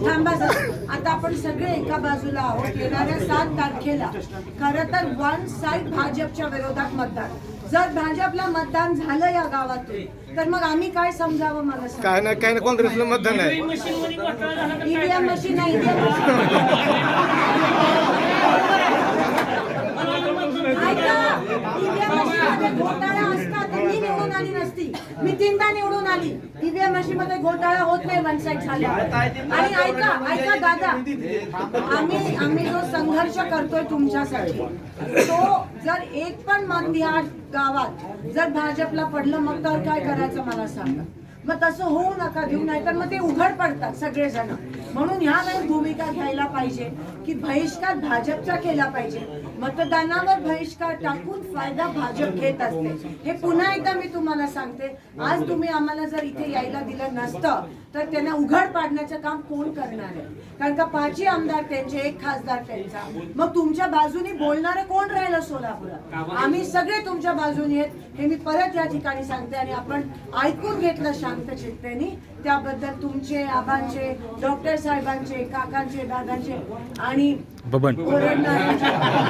थांबा. आता आपण सगळे एका बाजूला आहोत. येणाऱ्या सात तारखेला खरं तर वन साईड भाजपच्या विरोधात मतदान. जर भाजपला मतदान झालं या गावातून तर मग आम्ही काय समजावं मला सांगा? काय ना काय ना काँग्रेसला मतदान आहे. ईव्हीएम मशीन नाही ईव्हीएम मशीन. घोटाळा असता तर मी निवडून आली नसती मी तीनदा निवडून आली. ईव्हीएम मशीन मध्ये घोटाळा होत नाही वन साईड झाल्या. आणि ऐका ऐका दादा. आम्ही आम्ही जो संघर्ष करतोय तुमच्यासाठी तो जर एक पण मत या गावात जर भाजपला पडलं मग तर काय करायचं मला सांगा? मग तसं होऊ नका देऊ नाही तर मग ते उघड पडतात सगळेजण. म्हणून ह्या वेळेस भूमिका घ्यायला पाहिजे की बहिष्कार भाजपचा केला पाहिजे. मतदानावर बहिष्कार टाकून फायदा भाजप घेत असते. हे पुन्हा एकदा मी तुम्हाला सांगते. आज तुम्ही आम्हाला जर इथे यायला दिलं नसतं तर त्यांना उघड पाडण्याचं काम कोण करणार आहे? कारण का पाचही आमदार त्यांचे एक खासदार त्यांचा. मग तुमच्या बाजूनी बोलणारं कोण राहिलं सोलापुरात? आम्ही सगळे तुमच्या बाजूनी आहेत. हे मी परत या ठिकाणी सांगते आणि आपण ऐकून घेतलं शांत चित्तेने. त्याबद्दल तुमचे आबांचे डॉक्टर साहेबांचे काकांचे दादांचे आणि बबन ओरडणाऱ्यांचे.